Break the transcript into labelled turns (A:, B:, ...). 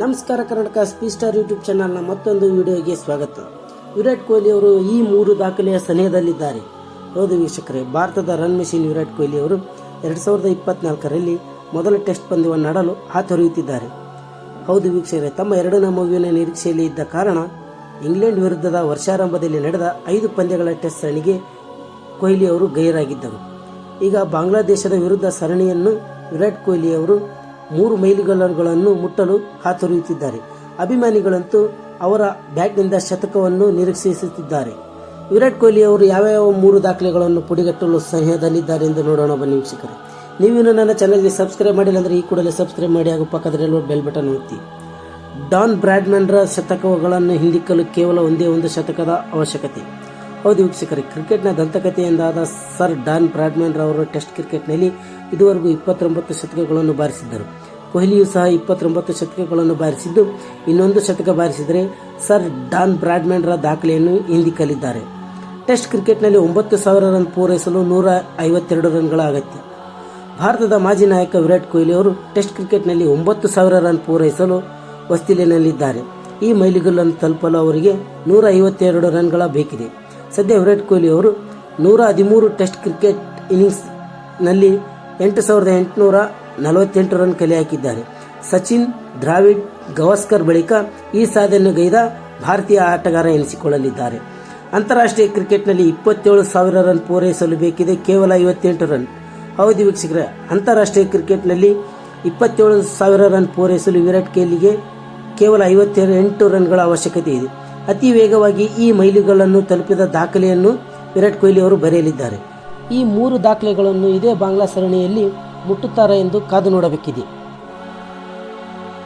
A: ನಮಸ್ಕಾರ Karnataka ಸ್ಪೀ star YouTube ಚಾನಲ್ನ ಮತ್ತೊಂದು ವಿಡಿಯೋಗೆ ಸ್ವಾಗತ. ವಿರಾಟ್ ಕೊಹ್ಲಿ ಅವರು ಈ ಮೂರು ದಾಖಲೆಯ ಸನಿಹದಲ್ಲಿದ್ದಾರೆ. ಹೌದು ವೀಕ್ಷಕರೇ, ಭಾರತದ ರನ್ ಮೆಷಿನ್ ವಿರಾಟ್ ಕೊಹ್ಲಿ ಅವರು ಎರಡು ಸಾವಿರದ ಇಪ್ಪತ್ನಾಲ್ಕರಲ್ಲಿ ಮೊದಲ ಟೆಸ್ಟ್ ಪಂದ್ಯವನ್ನು ಆಡಲು ಹಾತೊರೆಯುತ್ತಿದ್ದಾರೆ. ಹೌದು ವೀಕ್ಷಕರೇ, ತಮ್ಮ ಎರಡನೇ ಮಗುವಿನ ನಿರೀಕ್ಷೆಯಲ್ಲಿ ಇದ್ದ ಕಾರಣ ಇಂಗ್ಲೆಂಡ್ ವಿರುದ್ಧದ ವರ್ಷಾರಂಭದಲ್ಲಿ ನಡೆದ ಐದು ಪಂದ್ಯಗಳ ಟೆಸ್ಟ್ ಸರಣಿಗೆ ಕೊಹ್ಲಿ ಅವರು ಗೈರಾಗಿದ್ದರು. ಈಗ ಬಾಂಗ್ಲಾದೇಶದ ವಿರುದ್ಧ ಸರಣಿಯನ್ನು ವಿರಾಟ್ ಕೊಹ್ಲಿ ಅವರು ಮೂರು ಮೈಲಿಗಲ್ಲುಗಳನ್ನು ಮುಟ್ಟಲು ಹಾತೊರೆಯುತ್ತಿದ್ದಾರೆ ಅಭಿಮಾನಿಗಳಂತೂ ಅವರ ಬ್ಯಾಟ್ನಿಂದ ಶತಕವನ್ನು ನಿರೀಕ್ಷಿಸುತ್ತಿದ್ದಾರೆ. ವಿರಾಟ್ ಕೊಹ್ಲಿ ಅವರು ಯಾವ ಯಾವ ಮೂರು ದಾಖಲೆಗಳನ್ನು ಪುಡಿಗಟ್ಟಲು ಸಹ್ಯದಲ್ಲಿದ್ದಾರೆ ಎಂದು ನೋಡೋಣ ಬನ್ನಿ ವೀಕ್ಷಕರು. ನೀವಿನ್ನು ನನ್ನ ಚಾನಲ್ಗೆ ಸಬ್ಸ್ಕ್ರೈಬ್ ಮಾಡಿಲ್ಲ ಅಂದರೆ ಈ ಕೂಡಲೇ ಸಬ್ಸ್ಕ್ರೈಬ್ ಮಾಡಿ ಹಾಗೂ ಪಕ್ಕದಲ್ಲಿರುವ ಬೆಲ್ ಬಟನ್ ಒತ್ತಿ. ಡಾನ್ ಬ್ರಾಡ್ಮನ್ರ ಶತಕಗಳನ್ನು ಹಿಂದಿಕ್ಕಲು ಕೇವಲ ಒಂದೇ ಒಂದು ಶತಕದ ಅವಶ್ಯಕತೆ. ಹೌದು ವೀಕ್ಷಕರೇ, ಕ್ರಿಕೆಟ್ನ ದಂತಕಥೆಯಿಂದಾದ ಸರ್ ಡಾನ್ ಬ್ರಾಡ್ಮನ್ ರವರು ಟೆಸ್ಟ್ ಕ್ರಿಕೆಟ್ನಲ್ಲಿ ಇದುವರೆಗೂ ಇಪ್ಪತ್ತೊಂಬತ್ತು ಶತಕಗಳನ್ನು ಬಾರಿಸಿದ್ದರು. ಕೊಹ್ಲಿಯೂ ಸಹ ಇಪ್ಪತ್ತೊಂಬತ್ತು ಶತಕಗಳನ್ನು ಬಾರಿಸಿದ್ದು, ಇನ್ನೊಂದು ಶತಕ ಬಾರಿಸಿದರೆ ಸರ್ ಡಾನ್ ಬ್ರಾಡ್ಮನ್ರ ದಾಖಲೆಯನ್ನು ಹಿಂದಿಕ್ಕಲಿದ್ದಾರೆ. ಟೆಸ್ಟ್ ಕ್ರಿಕೆಟ್ನಲ್ಲಿ ಒಂಬತ್ತು ಸಾವಿರ ರನ್ ಪೂರೈಸಲು ನೂರ ಐವತ್ತೆರಡು ರನ್ಗಳ ಅಗತ್ಯ ಭಾರತದ ಮಾಜಿ ನಾಯಕ ವಿರಾಟ್ ಕೊಹ್ಲಿ ಅವರು ಟೆಸ್ಟ್ ಕ್ರಿಕೆಟ್ನಲ್ಲಿ ಒಂಬತ್ತು ಸಾವಿರ ರನ್ ಪೂರೈಸಲು ವಸ್ತಿಲಿನಲ್ಲಿದ್ದಾರೆ ಈ ಮೈಲಿಗಲ್ಲನ್ನು ತಲುಪಲು ಅವರಿಗೆ ನೂರ ಐವತ್ತೆರಡು ರನ್ಗಳ ಬೇಕಿದೆ. ಸದ್ಯ ವಿರಾಟ್ ಕೊಹ್ಲಿ ಅವರು ನೂರ ಹದಿಮೂರು ಟೆಸ್ಟ್ ಕ್ರಿಕೆಟ್ ಇನ್ನಿಂಗ್ಸ್ನಲ್ಲಿ ಎಂಟು ಸಾವಿರದ ಎಂಟುನೂರ ನಲವತ್ತೆಂಟು ರನ್ ಕಲೆ ಹಾಕಿದ್ದಾರೆ. ಸಚಿನ್, ದ್ರಾವಿಡ್, ಗವಾಸ್ಕರ್ ಬಳಿಕ ಈ ಸಾಧನೆ ಗೈದ ಭಾರತೀಯ ಆಟಗಾರ ಎನಿಸಿಕೊಳ್ಳಲಿದ್ದಾರೆ. ಅಂತಾರಾಷ್ಟ್ರೀಯ ಕ್ರಿಕೆಟ್ನಲ್ಲಿ ಇಪ್ಪತ್ತೇಳು ಸಾವಿರ ರನ್ ಪೂರೈಸಲು ಬೇಕಿದೆ ಕೇವಲ ಐವತ್ತೆಂಟು ರನ್. ಹೌದು ವೀಕ್ಷಕರೇ, ಅಂತಾರಾಷ್ಟ್ರೀಯ ಕ್ರಿಕೆಟ್ನಲ್ಲಿ ಇಪ್ಪತ್ತೇಳು ಸಾವಿರ ರನ್ ಪೂರೈಸಲು ವಿರಾಟ್ ಕೊಹ್ಲಿಗೆ ಕೇವಲ ಐವತ್ತೆಂಟು ರನ್ಗಳ ಅವಶ್ಯಕತೆ ಇದೆ. ಅತಿ ವೇಗವಾಗಿ ಈ ಮೈಲಿಗಲ್ಲನ್ನು ತಲುಪಿದ ದಾಖಲೆಯನ್ನು ವಿರಾಟ್ ಕೊಹ್ಲಿ ಅವರು ಬರೆಯಲಿದ್ದಾರೆ. ಈ ಮೂರು ದಾಖಲೆಗಳನ್ನು ಇದೇ ಬಾಂಗ್ಲಾ ಸರಣಿಯಲ್ಲಿ ಮುಟ್ಟುತ್ತಾರೆ ಎಂದು ಕಾದು ನೋಡಬೇಕಿದೆ.